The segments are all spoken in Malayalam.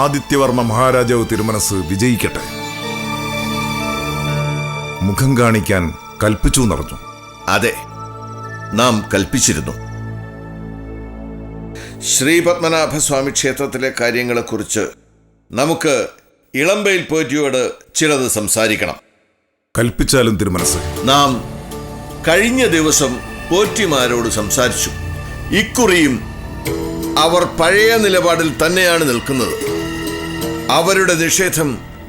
ആദിത്യവർമ്മ മഹാരാജാവ് തിരുമനസ് വിജയിക്കട്ടെ. മുഖം കാണിക്കാൻ കൽപ്പിച്ചു നിറഞ്ഞു അതെ നാം കൽപ്പിച്ചിരുന്നു. ശ്രീ പത്മനാഭസ്വാമി ക്ഷേത്രത്തിലെ കാര്യങ്ങളെക്കുറിച്ച് നമുക്ക് ഇളമ്പയിൽ പോറ്റിയോട് ചിലത് സംസാരിക്കണം. കൽപ്പിച്ചാലും തിരുമനസ്. നാം കഴിഞ്ഞ ദിവസം പോറ്റിമാരോട് സംസാരിച്ചു. ഇക്കുറിയും അവർ പഴയ നിലപാടിൽ തന്നെയാണ് നിൽക്കുന്നത്. അവരുടെ നിഷേധം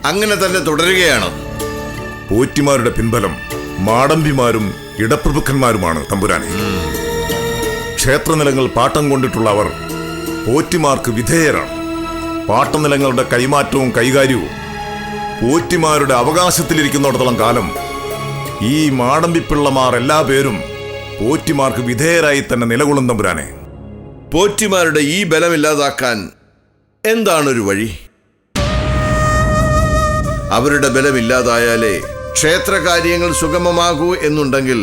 അങ്ങനെ തന്നെ തുടരുകയാണ്. പോറ്റിമാരുടെ പിൻബലം മാടമ്പിമാരും ഇടപ്രഭുക്കന്മാരുമാണ് തമ്പുരാനെ. ക്ഷേത്രനിലങ്ങൾ പാട്ടം കൊണ്ടിട്ടുള്ള അവർ പോറ്റിമാർക്ക് വിധേയരാണ്. പാട്ടനിലങ്ങളുടെ കൈമാറ്റവും കൈകാര്യവും പോറ്റിമാരുടെ അവകാശത്തിലിരിക്കുന്നിടത്തോളം കാലം ഈ മാടമ്പിപ്പിള്ളമാർ എല്ലാ പേരും പോറ്റിമാർക്ക് വിധേയരായി തന്നെ നിലകൊള്ളും തമ്പുരാനെ. പോറ്റിമാരുടെ ഈ ബലമില്ലാതാക്കാൻ എന്താണൊരു വഴി? അവരുടെ ബലമില്ലാതായാലേ ക്ഷേത്രകാര്യങ്ങൾ സുഗമമാകൂ എന്നുണ്ടെങ്കിൽ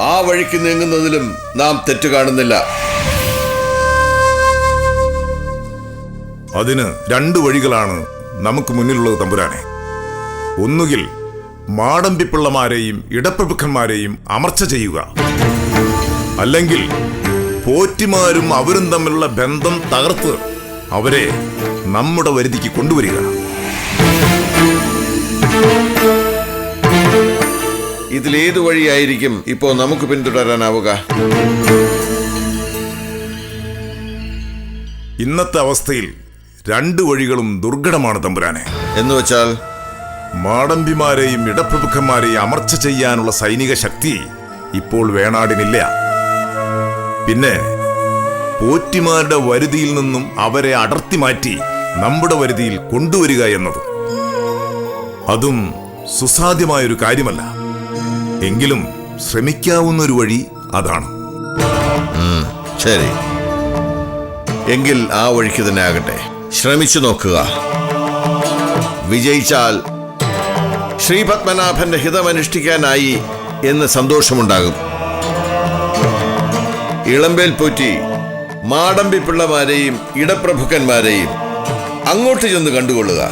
ആ വഴിക്ക് നീങ്ങുന്നതിലും നാം തെറ്റ് കാണുന്നില്ല. അതിന് രണ്ട് വഴികളാണ് നമുക്ക് മുന്നിലുള്ളത് തമ്പുരാനെ. ഒന്നുകിൽ മാടമ്പിപ്പിള്ളമാരെയും ഇടപ്രഭുക്കന്മാരെയും അമർച്ച ചെയ്യുക. അല്ലെങ്കിൽ പോറ്റിമാരും അവരും തമ്മിലുള്ള ബന്ധം തകർത്ത് അവരെ നമ്മുടെ വരുതിക്ക് കൊണ്ടുവരിക. ഇതിലേതു വഴിയായിരിക്കും ഇപ്പോ നമുക്ക് പിന്തുടരാനാവുക? ഇന്നത്തെ അവസ്ഥയിൽ രണ്ട് വഴികളും ദുർഘടമാണ് തമ്പുരാനെ. എന്ന് വെച്ചാൽ? മാടമ്പിമാരെയും ഇടപ്രഭുക്കന്മാരെയും അമർച്ച ചെയ്യാനുള്ള സൈനിക ശക്തി ഇപ്പോൾ വേണാടിനില്ല. പിന്നെ പോറ്റിമാരുടെ വരുതിയിൽ നിന്നും അവരെ അടർത്തി മാറ്റി നമ്മുടെ വരുതിയിൽ കൊണ്ടുവരിക എന്നത്. അതും സുസാധ്യമായൊരു കാര്യമല്ല. എങ്കിലും ശ്രമിക്കാവുന്ന ഒരു വഴി അതാണ്. ശരി. എങ്കിൽ ആ വഴിക്ക് തന്നെ ആകട്ടെ. ശ്രമിച്ചു നോക്കുക. വിജയിച്ചാൽ ശ്രീ പത്മനാഭന്റെ ഹിതമനുഷ്ഠിക്കാനായി എന്ന് സന്തോഷമുണ്ടാകും. ഇളമ്പേൽ പോറ്റി മാടമ്പി പിള്ളമാരെയും ഇടപ്രഭുക്കന്മാരെയും അങ്ങോട്ട് ചെന്ന് കണ്ടുകൊള്ളുക.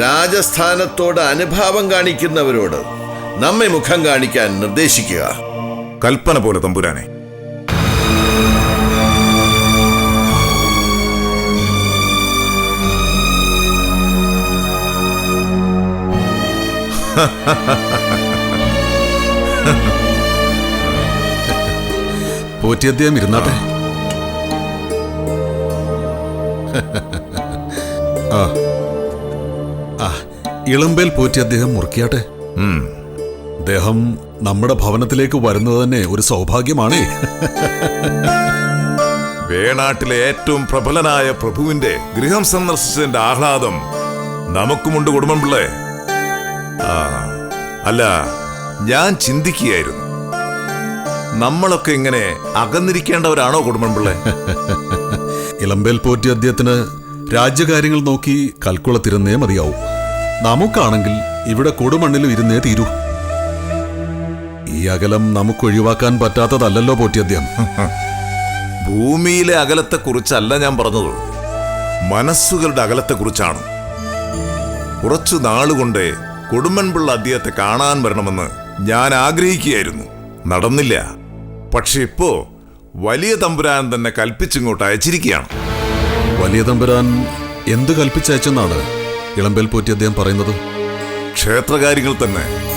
രാജസ്ഥാനത്തോട് അനുഭാവം കാണിക്കുന്നവരോട് നമ്മെ മുഖം കാണിക്കാൻ നിർദ്ദേശിക്കുക. കൽപ്പന പോലെ തമ്പുരാനെ. പോറ്റി അദ്ദേഹം ഇരുന്നാട്ടെ. ആ. ഇളമ്പേൽ പോറ്റി അദ്ദേഹം മുറുക്കിയാട്ടെ. അദ്ദേഹം നമ്മുടെ ഭവനത്തിലേക്ക് വരുന്നത് തന്നെ ഒരു സൗഭാഗ്യമാണേ. വേണാട്ടിലെ ഏറ്റവും പ്രബലനായ പ്രഭുവിന്റെ ഗൃഹം സന്ദർശിച്ചതിന്റെ ആഹ്ലാദം നമുക്കുമുണ്ട് കുടുംബംപിള്ളേ. ആ അല്ല ഞാൻ ചിന്തിക്കുകയായിരുന്നു. നമ്മളൊക്കെ ഇങ്ങനെ അകന്നിരിക്കേണ്ടവരാണോ കുടുംബം പിള്ളേ ഇളമ്പേൽ പോറ്റി അദ്ദേഹത്തിന് രാജ്യകാര്യങ്ങൾ നോക്കി കൽക്കുളത്തിരുന്നേ മതിയാവും. നമുക്കാണെങ്കിൽ ഇവിടെ കൊടുമണ്ണിലും ഇരുന്നേ തീരൂ. ഈ അകലം നമുക്ക് ഒഴിവാക്കാൻ പറ്റാത്തതല്ലല്ലോ പോറ്റിയദ്യം. ഭൂമിയിലെ അകലത്തെക്കുറിച്ചല്ല ഞാൻ പറഞ്ഞത്. മനസ്സുകളുടെ അകലത്തെക്കുറിച്ചാണ്. കുറച്ചു നാളുകൊണ്ട് കൊടുമ്പൻപിള്ള അദ്ദേഹത്തെ കാണാൻ വരണമെന്ന് ഞാൻ ആഗ്രഹിക്കുകയായിരുന്നു. നടന്നില്ല. പക്ഷെ ഇപ്പോ വലിയ തമ്പുരാൻ തന്നെ കൽപ്പിച്ചിങ്ങോട്ട് അയച്ചിരിക്കുകയാണ്. വലിയ തമ്പുരാൻ എന്ത് കൽപ്പിച്ചയച്ചെന്നാണ് ഇളമ്പേൽ പോറ്റി അദ്ദേഹം പറയുന്നത്? ക്ഷേത്രകാര്യങ്ങൾ തന്നെ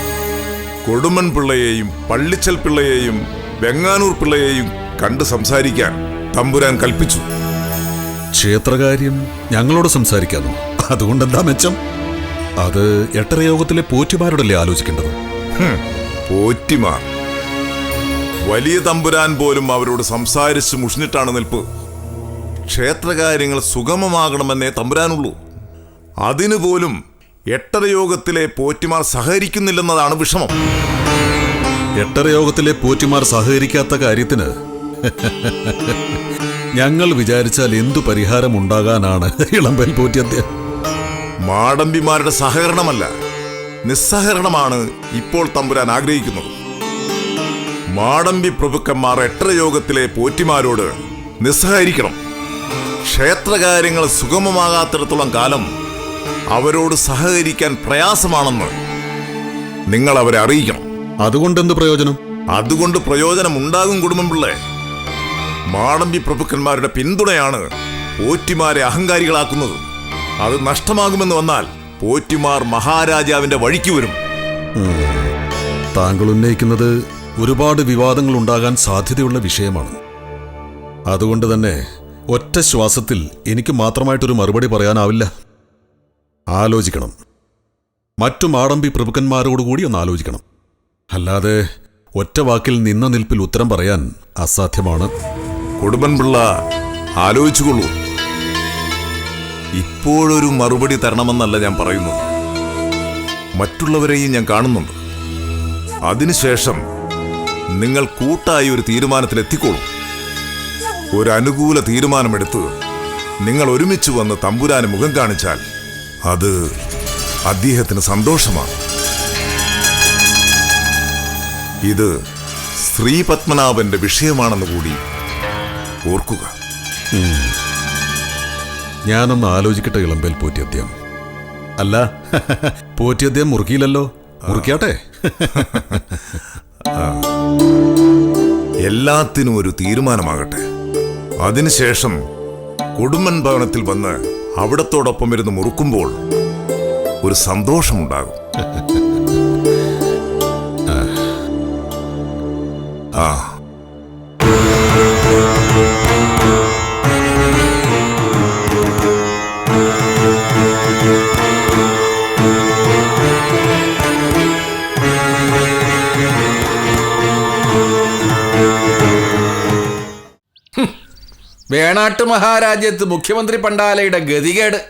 കൊടുമൺ പിള്ളയെയും പള്ളിച്ചൽ പിള്ളയെയും വെങ്ങാനൂർ പിള്ളയെയും കണ്ട് സംസാരിക്കാൻ തമ്പുരാൻ കൽപ്പിച്ചു. ക്ഷേത്രകാര്യം ഞങ്ങളോട് സംസാരിക്കാമോ അതുകൊണ്ടെന്താ മെച്ചം? അത് എട്ടരയോഗത്തിലെ പോറ്റിമാരോടല്ലേ ആലോചിക്കേണ്ടത്? പോറ്റിമാർ. വലിയ തമ്പുരാൻ പോലും അവരോട് സംസാരിച്ച് മുഷിഞ്ഞിട്ടാണ് നിൽപ്പ്. ക്ഷേത്രകാര്യങ്ങൾ സുഗമമാകണമെന്നേ തമ്പുരാനുള്ളൂ. അതിനു പോലും എട്ടരയോഗത്തിലെ പോറ്റിമാർ സഹകരിക്കുന്നില്ലെന്നതാണ് വിഷമം. എട്ടരയോഗത്തിലെ പോറ്റിമാർ സഹകരിക്കാത്ത കാര്യത്തിന് ഞങ്ങൾ വിചാരിച്ചാൽ എന്തു പരിഹാരം ഉണ്ടാകാനാണ് ഇളമ്പേൽ പോറ്റി അദ്ദേഹം. മാടമ്പിമാരുടെ സഹകരണമല്ല നിസ്സഹകരണമാണ് ഇപ്പോൾ തമ്പുരാൻ ആഗ്രഹിക്കുന്നത്. മാടമ്പി പ്രഭുക്കന്മാർ എട്ടരയോഗത്തിലെ പോറ്റിമാരോട് നിസ്സഹകരിക്കണം. ക്ഷേത്രകാര്യങ്ങൾ സുഗമമാകാത്തിടത്തോളം കാലം അവരോട് സഹകരിക്കാൻ പ്രയാസമാണെന്ന് നിങ്ങൾ അവരെ അറിയിക്കണം. അതുകൊണ്ട് എന്ത് പ്രയോജനം? അതുകൊണ്ട് പ്രയോജനം ഉണ്ടാകും കുടുംബം പിള്ളേ. മാടമ്പി പ്രഭുക്കന്മാരുടെ പിന്തുണയാണ് പോറ്റിമാരെ അഹങ്കാരികളാക്കുന്നത്. അത് നഷ്ടമാകുമെന്ന് വന്നാൽ പോറ്റിമാർ മഹാരാജാവിന്റെ വഴിക്ക് വരും. താങ്കൾ ഉന്നയിക്കുന്നത് ഒരുപാട് വിവാദങ്ങൾ ഉണ്ടാകാൻ സാധ്യതയുള്ള വിഷയമാണ്. അതുകൊണ്ട് തന്നെ ഒറ്റ ശ്വാസത്തിൽ എനിക്ക് മാത്രമായിട്ടൊരു മറുപടി പറയാനാവില്ല. ആലോചിക്കണം. മറ്റു മാടമ്പി പ്രഭുക്കന്മാരോടുകൂടി ഒന്ന് ആലോചിക്കണം. അല്ലാതെ ഒറ്റ വാക്കിൽ നിന്ന നിൽപ്പിൽ ഉത്തരം പറയാൻ അസാധ്യമാണ്. കൊടുമ്പൻ പിള്ള ആലോചിച്ചുകൊള്ളൂ. ഇപ്പോഴൊരു മറുപടി തരണമെന്നല്ല ഞാൻ പറയുന്നു മറ്റുള്ളവരെയും ഞാൻ കാണുന്നുണ്ട്. അതിനുശേഷം നിങ്ങൾ കൂട്ടായി ഒരു തീരുമാനത്തിലെത്തിക്കോളൂ. ഒരു അനുകൂല തീരുമാനമെടുത്ത് നിങ്ങൾ ഒരുമിച്ച് വന്ന് തമ്പുരാന് മുഖം കാണിച്ചാൽ അത് അദ്ദേഹത്തിന് സന്തോഷമാണ്. ഇത് ശ്രീ പത്മനാഭന്റെ വിഷയമാണെന്ന് കൂടി ഓർക്കുക. ഞാനൊന്ന് ആലോചിക്കട്ടെ ഇളമ്പേൽ പോറ്റിയദ്യം. അല്ല പോറ്റിയദ്യം മുറുക്കിയില്ലല്ലോ. മുറുക്കിയാട്ടെ. എല്ലാത്തിനും ഒരു തീരുമാനമാകട്ടെ. അതിനുശേഷം കൊടുമൻ ഭവനത്തിൽ വന്ന് അവിടത്തോടൊപ്പം ഇരുന്ന് മുറുക്കുമ്പോൾ ഒരു സന്തോഷമുണ്ടാകും. ആ. വേണാട്ട് മഹാരാജ്യത്ത് മുഖ്യമന്ത്രി പണ്ടാലയുടെ ഗതികേട്.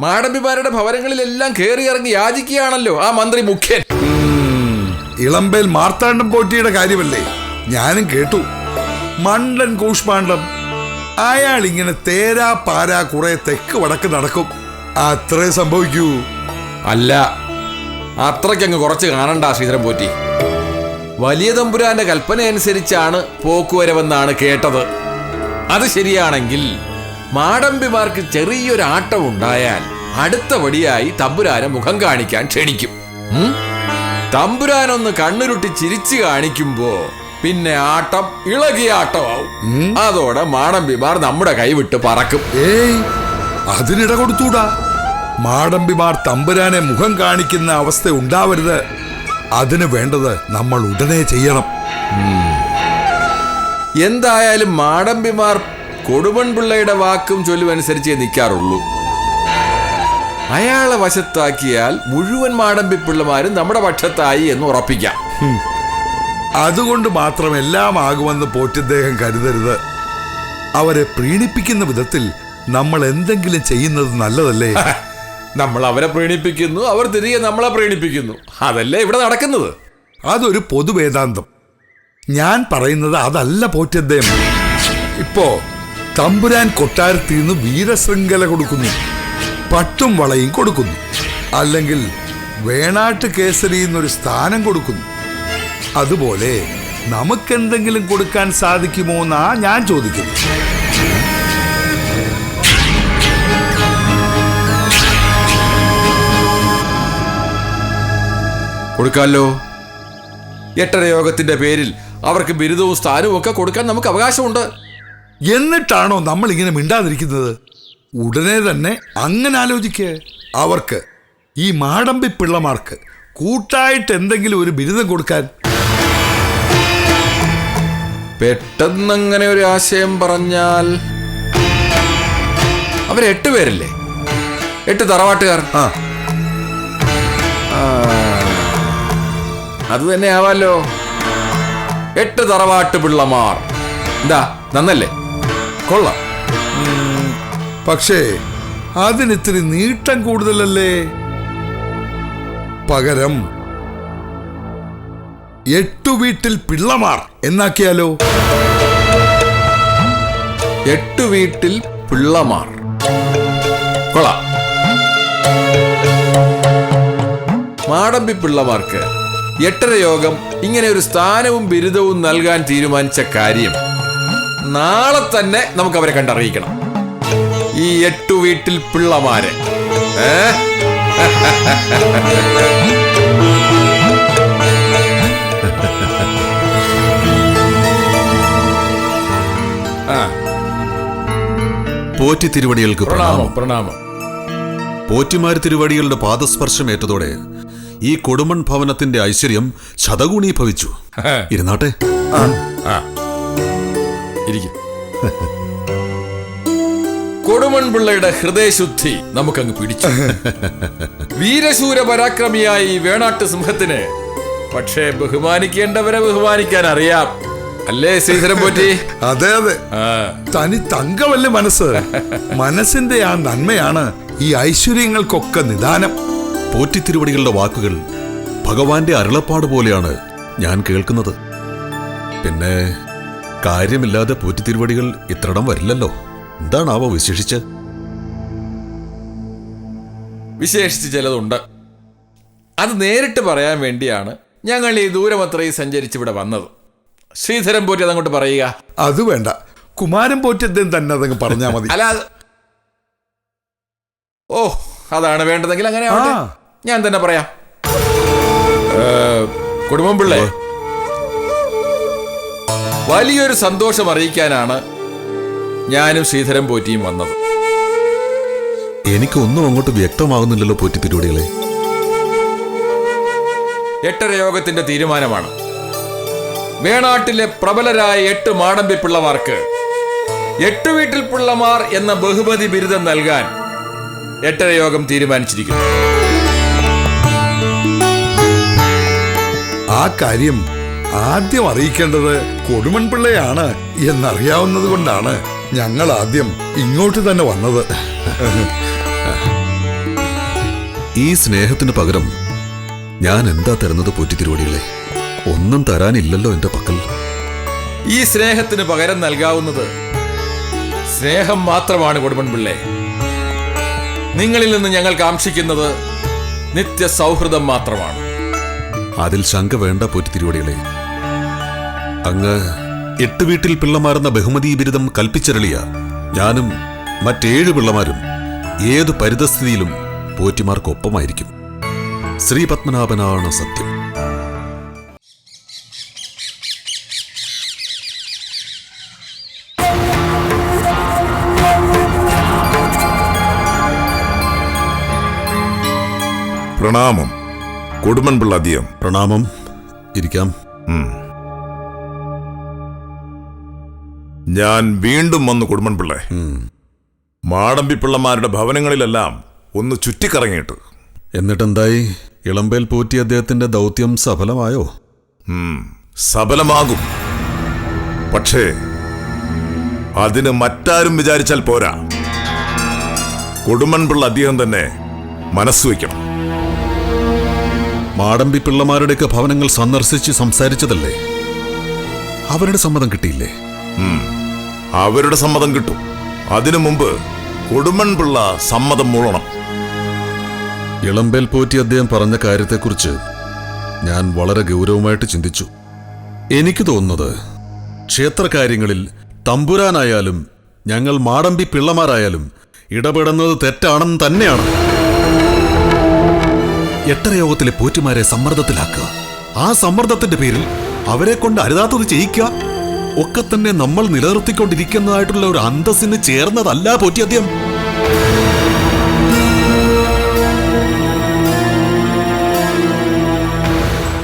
മാടമ്പിമാരുടെ ഭവനങ്ങളിലെല്ലാം കയറി ഇറങ്ങി യാചിക്കുകയാണല്ലോ ആ മന്ത്രി മുഖ്യൻ. ഇളമ്പേൽ മാർത്താണ്ഡം പോറ്റിയുടെ കാര്യമല്ലേ? ഞാനും കേട്ടു. മണ്ടൻ കൂഷ്മാണ്ഡം അയാൾ ഇങ്ങനെ തേരാ പാരാ കുറെ തെക്ക് വടക്ക് നടക്കും. അത്രേ സംഭവിക്കൂ. അല്ല അത്രയ്ക്കങ്ങ് കുറച്ച് കാണണ്ട ശ്രീധരൻ പോറ്റി. വലിയ തമ്പുരാന്റെ കൽപ്പന അനുസരിച്ചാണ് പോക്കുവരവെന്നാണ് കേട്ടത്. അത് ശരിയാണെങ്കിൽ മാടമ്പിമാർക്ക് ചെറിയൊരു ആട്ടം ഉണ്ടായാൽ അടുത്ത വടിയായി തമ്പുരാനെ മുഖം കാണിക്കാൻ ക്ഷണിക്കും? തമ്പുരാനൊന്ന് കണ്ണുരുട്ടി ചിരിച്ചു കാണിക്കുമ്പോ പിന്നെ ആട്ടം ഇളകിയ ആട്ടമാവും. അതോടെ മാടമ്പിമാർ നമ്മുടെ കൈവിട്ട് പറക്കും. ഏയ് അതിനിട കൊടുത്തൂടാ. മാടമ്പിമാർ തമ്പുരാനെ മുഖം കാണിക്കുന്ന അവസ്ഥ ഉണ്ടാവരുത്. അതിന് വേണ്ടത് നമ്മൾ ഉടനെ ചെയ്യണം. എന്തായാലും മാടമ്പിമാർ കൊടുമൺപിള്ളയുടെ വാക്കും ചൊല്ലുമനുസരിച്ചേ നിൽക്കാറുള്ളൂ. അയാളെ വശത്താക്കിയാൽ മുഴുവൻ മാടമ്പി പിള്ളമാരും നമ്മുടെ പക്ഷത്തായി എന്ന് ഉറപ്പിക്കാം. അതുകൊണ്ട് മാത്രം എല്ലാം ആകുമെന്ന് പോറ്റിദ്ദേഹം കരുതരുത്. അവരെ പ്രീണിപ്പിക്കുന്ന വിധത്തിൽ നമ്മൾ എന്തെങ്കിലും ചെയ്യുന്നത് നല്ലതല്ലേ? നമ്മൾ അവരെ പ്രീണിപ്പിക്കുന്നു അവർ തിരികെ നമ്മളെ പ്രീണിപ്പിക്കുന്നു. അതല്ലേ ഇവിടെ നടക്കുന്നത്? അതൊരു പൊതുവേദാന്തം. ഞാൻ പറയുന്നത് അതല്ല പോറ്റദ്ദേഹം. ഇപ്പോ തമ്പുരാൻ കൊട്ടാരത്തിൽ നിന്ന് വീരശൃംഖല കൊടുക്കുന്നു. പട്ടും വളയും കൊടുക്കുന്നു. അല്ലെങ്കിൽ വേണാട്ട് കേസരി എന്നൊരു സ്ഥാനം കൊടുക്കുന്നു. അതുപോലെ നമുക്കെന്തെങ്കിലും കൊടുക്കാൻ സാധിക്കുമോ എന്നാ ഞാൻ ചോദിക്കുന്നു. കൊടുക്കാമല്ലോ എട്ടര യോഗത്തിന്റെ പേരിൽ അവർക്ക് ബിരുദവും സ്ഥാനവും ഒക്കെ കൊടുക്കാൻ നമുക്ക് അവകാശമുണ്ട്. എന്നിട്ടാണോ നമ്മൾ ഇങ്ങനെ മിണ്ടാതിരിക്കുന്നത്? ഉടനെ തന്നെ അങ്ങനെ ആലോചിക്ക്. അവർക്ക് ഈ മാടമ്പി പിള്ളമാർക്ക് കൂട്ടായിട്ട് എന്തെങ്കിലും ഒരു ബിരുദം കൊടുക്കാൻ. പെട്ടെന്നങ്ങനെ ഒരു ആശയം പറഞ്ഞാൽ അവർ എട്ട് പേരല്ലേ? എട്ട് തറവാട്ടുകാർ. ആ. അത് തന്നെ ആവാലോ? എട്ട് തറവാട്ട് പിള്ളമാർ. എന്താ നന്നല്ലേ? കൊള്ളാം. പക്ഷേ അതിനിത്തിരി നീട്ടം കൂടുതലല്ലേ? പകരം എട്ടു വീട്ടിൽ പിള്ളമാർ എന്നാക്കിയാലോ? എട്ടു വീട്ടിൽ പിള്ളമാർ. കൊള്ളാം. മാടമ്പി പിള്ളമാർക്ക് എട്ടര യോഗം ഇങ്ങനെ ഒരു സ്ഥാനവും ബിരുദവും നൽകാൻ തീരുമാനിച്ച കാര്യം നാളെ തന്നെ നമുക്ക് അവരെ കണ്ടറിയിക്കണം. ഈ എട്ടു വീട്ടിൽ പിള്ളമാരെ. പോറ്റി തിരുവടികൾക്ക് പ്രണാമം പ്രണാമം. പ്രണാമം. പോറ്റിമാർ തിരുവടികളുടെ പാദസ്പർശം ഏറ്റതോടെ ഈ കൊടുമൺ ഭവനത്തിന്റെ ഐശ്വര്യം ശതഗുണീഭവിച്ചു ഇരുന്നാട്ടെ. കൊടുമൺ പിള്ളയുടെ ഹൃദയശുദ്ധി നമുക്കങ്ങ് പിടിച്ചു. വീരശൂര പരാക്രമിയായി വേണാട്ട് സിംഹത്തിന്. പക്ഷേ ബഹുമാനിക്കേണ്ടവരെ ബഹുമാനിക്കാൻ അറിയാം. അല്ലേ ശ്രീധരൻ പോറ്റി? അതെ അതെ. തനി തങ്കമല്ലേ മനസ്സ്. മനസ്സിന്റെ ആ നന്മയാണ് ഈ ഐശ്വര്യങ്ങൾക്കൊക്കെ നിദാനം. പോറ്റി തിരുവടികളുടെ വാക്കുകൾ ഭഗവാന്റെ അരുളപ്പാട് പോലെയാണ് ഞാൻ കേൾക്കുന്നത്. പിന്നെ കാര്യമില്ലാതെ പോറ്റി തിരുവടികൾ ഇത്രടം വരില്ലല്ലോ. എന്താണാവോ വിശേഷിച്ച്? വിശേഷിച്ച് ചിലതുണ്ട്. അത് നേരിട്ട് പറയാൻ വേണ്ടിയാണ് ഞങ്ങൾ ഈ ദൂരമത്രയും സഞ്ചരിച്ചിവിടെ വന്നത്. ശ്രീധരൻ പോറ്റി അതങ്ങോട്ട് പറയുക. അത് വേണ്ട. കുമാരൻ പോറ്റദ്ദേഹം തന്നെ അതങ്ങ് പറഞ്ഞാൽ മതി. അല്ല അത്- ഓ അതാണ് വേണ്ടതെങ്കിൽ അങ്ങനെ ആവട്ടെ. ഞാൻ തന്നെ പറയാം. കുടുംബം പിള്ളേ വലിയൊരു സന്തോഷം അറിയിക്കാനാണ് ഞാനും ശ്രീധരൻ പോറ്റിയും വന്നത്. എനിക്കൊന്നും അങ്ങോട്ട് വ്യക്തമാകുന്നില്ലല്ലോ പോറ്റി തിരുവടികളെ എട്ടര യോഗത്തിന്റെ തീരുമാനമാണ്. വേണാട്ടിലെ പ്രബലരായ എട്ട് മാടമ്പി പിള്ളമാർക്ക് എട്ട് വീട്ടിൽ പിള്ളമാർ എന്ന ബഹുമതി ബിരുദം നൽകാൻ എട്ടര യോഗം തീരുമാനിച്ചിരിക്കുന്നു. ആ കാര്യം ആദ്യം അറിയിക്കേണ്ടത് കൊടുമൺ കൊടുമൺപിള്ളയാണ് എന്നറിയാവുന്നത് കൊണ്ടാണ് ഞങ്ങൾ ആദ്യം ഇങ്ങോട്ട് തന്നെ വന്നത്. ഈ സ്നേഹത്തിന് പകരം ഞാൻ എന്താ തരുന്നത് പോറ്റിത്തിരുവടികളെ ഒന്നും തരാനില്ലല്ലോ എന്റെ പക്കൽ. ഈ സ്നേഹത്തിന് പകരം നൽകാവുന്നത് സ്നേഹം മാത്രമാണ് കൊടുമൺ കൊടുമൺപിള്ളേ നിങ്ങളിൽ നിന്ന് ഞങ്ങൾ കാക്ഷിക്കുന്നത് നിത്യ സൗഹൃദം മാത്രമാണ്. അതിൽ ശങ്ക വേണ്ട പോറ്റി തിരുവടികളെ. അങ്ങ് എട്ട് വീട്ടിൽ പിള്ളമാരെന്ന ബഹുമതി ബിരുദം കൽപ്പിച്ചരളിയ ഞാനും മറ്റേഴ് പിള്ളമാരും ഏതു പരിതസ്ഥിതിയിലും പോറ്റിമാർക്കൊപ്പമായിരിക്കും. ശ്രീപത്മനാഭനാണ് സത്യം. പ്രണാമം. കൊടുമൺപിള്ള അധികം. പ്രണാമം. ഇരിക്കാം. ഞാൻ വീണ്ടും വന്നു കൊടുമൺപിള്ളേ മാടമ്പി പിള്ളമാരുടെ ഭവനങ്ങളിലെല്ലാം ഒന്ന് ചുറ്റിക്കറങ്ങിയിട്ട്. എന്നിട്ടെന്തായി? ഇളമ്പേൽ പോറ്റി അദ്ദേഹത്തിന്റെ ദൗത്യം സഫലമായോ? സഫലമാകും. പക്ഷേ അതിന് മറ്റാരും വിചാരിച്ചാൽ പോരാ. കൊടുമൺപിള്ള അദ്ദേഹം തന്നെ മനസ്സുവെക്കണം മാടമ്പി പിള്ളമാരുടെയൊക്കെ ഭവനങ്ങൾ സന്ദർശിച്ച് സംസാരിച്ചതല്ലേ? അവരുടെ സമ്മതം കിട്ടിയില്ലേ? അവരുടെ സമ്മതം കിട്ടും. അതിനു മുമ്പ് കൊടുമൺ പിള്ള സമ്മതം മൂളണം. ഇളമ്പേൽ പോറ്റി അദ്ദേഹം പറഞ്ഞ കാര്യത്തെക്കുറിച്ച് ഞാൻ വളരെ ഗൗരവമായിട്ട് ചിന്തിച്ചു. എനിക്ക് തോന്നുന്നത് ക്ഷേത്രകാര്യങ്ങളിൽ തമ്പുരാനായാലും ഞങ്ങൾ മാടമ്പി പിള്ളമാരായാലും ഇടപെടുന്നത് തെറ്റാണെന്ന് തന്നെയാണ്. എട്ടര പോറ്റുമാരെ പോറ്റിമാരെ സമ്മർദ്ദത്തിലാക്കുക? ആ സമ്മർദ്ദത്തിന്റെ പേരിൽ അവരെ കൊണ്ട് അരുതാത്തത് ചെയ്യിക്കുക? ഒക്കെ തന്നെ നമ്മൾ നിലനിർത്തിക്കൊണ്ടിരിക്കുന്നതായിട്ടുള്ള ഒരു അന്തസ്സിന് ചേർന്നതല്ല പോറ്റി അദ്ദേഹം.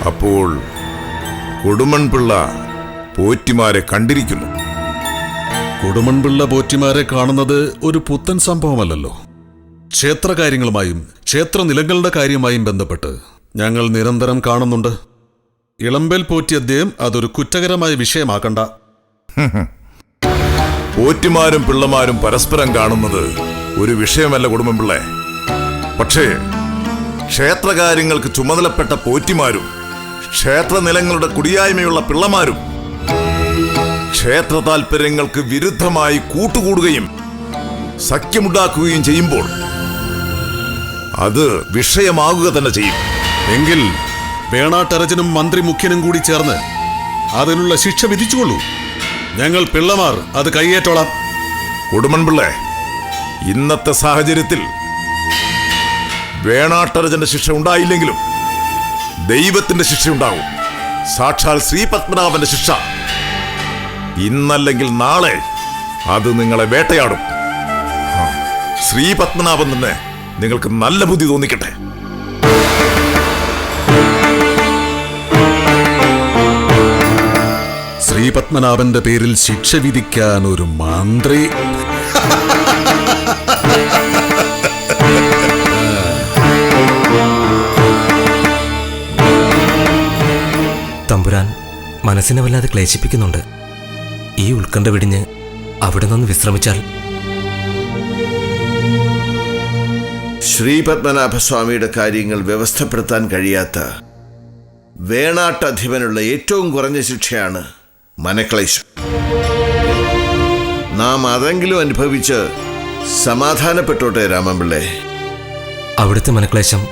അപ്പോൾ കൊടുമൺപിള്ള പോറ്റിമാരെ കണ്ടിരിക്കുന്നു. കൊടുമൺപിള്ള പോറ്റിമാരെ കാണുന്നത് ഒരു പുത്തൻ സംഭവമല്ലല്ലോ. ക്ഷേത്രകാര്യങ്ങളുമായും ക്ഷേത്രനിലങ്ങളുടെ കാര്യമായും ബന്ധപ്പെട്ട് ഞങ്ങൾ നിരന്തരം കാണുന്നുണ്ട്. ഇളമ്പേൽ പോറ്റി അദ്ദേഹം അതൊരു കുറ്റകരമായ വിഷയമാക്കണ്ട. പോറ്റിമാരും പിള്ളമാരും പരസ്പരം കാണുന്നത് ഒരു വിഷയമല്ല കുടുംബം കുടുംബപിള്ളേ പക്ഷേ ക്ഷേത്രകാര്യങ്ങൾക്ക് ചുമതലപ്പെട്ട പോറ്റിമാരും ക്ഷേത്രനിലങ്ങളുടെ കുടിയായ്മയുള്ള പിള്ളമാരും ക്ഷേത്ര താൽപ്പര്യങ്ങൾക്ക് വിരുദ്ധമായി കൂട്ടുകൂടുകയും സഖ്യമുണ്ടാക്കുകയും ചെയ്യുമ്പോൾ അത് വിഷയമാകുക തന്നെ ചെയ്യും. എങ്കിൽ വേണാട്ടരജനും മന്ത്രി മുഖ്യനും കൂടി ചേർന്ന് അതിനുള്ള ശിക്ഷ വിധിച്ചുകൊള്ളൂ. ഞങ്ങൾ പിള്ളമാർ അത് കൈയേറ്റോളാം കൊടുമൺപിള്ളേ ഇന്നത്തെ സാഹചര്യത്തിൽ വേണാട്ടരജന്റെ ശിക്ഷ ഉണ്ടായില്ലെങ്കിലും ദൈവത്തിന്റെ ശിക്ഷ ഉണ്ടാവും. സാക്ഷാൽ ശ്രീ പത്മനാഭന്റെ ശിക്ഷ. ഇന്നല്ലെങ്കിൽ നാളെ അത് നിങ്ങളെ വേട്ടയാടും. ശ്രീ പത്മനാഭൻ തന്നെ നിങ്ങൾക്ക് നല്ല ബുദ്ധി തോന്നിക്കട്ടെ. ശ്രീപത്മനാഭന്റെ പേരിൽ ശിക്ഷ വിധിക്കാൻ ഒരു മാന്ത്രി. തമ്പുരാൻ മനസ്സിനെ വല്ലാതെ ക്ലേശിപ്പിക്കുന്നുണ്ട്. ഈ ഉത്കണ്ഠ വെടിഞ്ഞ് അവിടെ നിന്ന് വിശ്രമിച്ചാൽ ശ്രീപത്മനാഭസ്വാമിയുടെ കാര്യങ്ങൾ വ്യവസ്ഥപ്പെടുത്താൻ കഴിയാത്ത വേണാട്ടധിപനുള്ള ഏറ്റവും കുറഞ്ഞ ശിക്ഷയാണ് മനക്ലേശം. നാം അതെങ്കിലും അനുഭവിച്ച് സമാധാനപ്പെട്ടോട്ടെ രാമപിള്ളേ അവിടുത്തെ മനക്ലേശം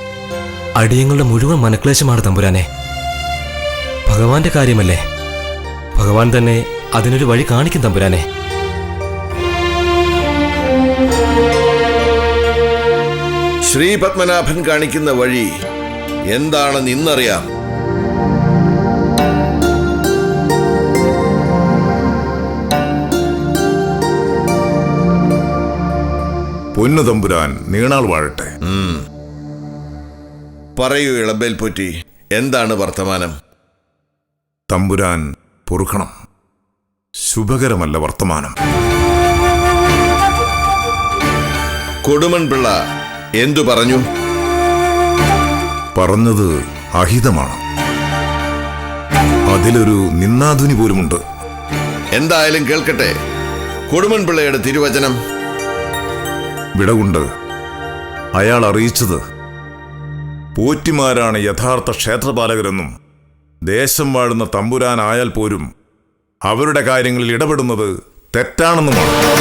അടിയങ്ങളുടെ മുഴുവൻ മനക്ലേശമാണ് തമ്പുരാനെ. ഭഗവാന്റെ കാര്യമല്ലേ? ഭഗവാൻ തന്നെ അതിനൊരു വഴി കാണിക്കും തമ്പുരാനെ. ശ്രീപത്മനാഭൻ കാണിക്കുന്ന വഴി എന്താണെന്ന് ഇന്നറിയാം പൊന്നു തമ്പുരാൻ നീണാൾ വാഴട്ടെ. പറയൂ ഇളമ്പേൽ പോറ്റി. എന്താണ് വർത്തമാനം? തമ്പുരാൻ പൊറുക്കണം. ശുഭകരമല്ല വർത്തമാനം. കൊടുമൺ പിള്ള എന്തു പറഞ്ഞു? പറഞ്ഞത് അഹിതമാണ്. അതിലൊരു നിന്നാധുനി പോലുമുണ്ട്. എന്തായാലും കേൾക്കട്ടെ. കൊടുമൺ പിള്ളയുടെ തിരുവചനം. വിടകുണ്ട് അയാൾ അറിയിച്ചത് പോറ്റിമാരാണ് യഥാർത്ഥ ക്ഷേത്രപാലകരെന്നും ദേശം വാഴുന്ന തമ്പുരാനായാൽ പോലും അവരുടെ കാര്യങ്ങളിൽ ഇടപെടുന്നത് തെറ്റാണെന്നുമാണ്.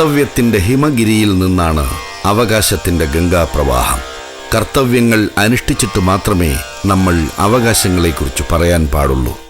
കർത്തവ്യത്തിന്റെ ഹിമഗിരിയിൽ നിന്നാണ് അവകാശത്തിന്റെ ഗംഗാപ്രവാഹം. കർത്തവ്യങ്ങൾ അനുഷ്ഠിച്ചിട്ട് മാത്രമേ നമ്മൾ അവകാശങ്ങളെക്കുറിച്ച് പറയാൻ പാടുള്ളൂ.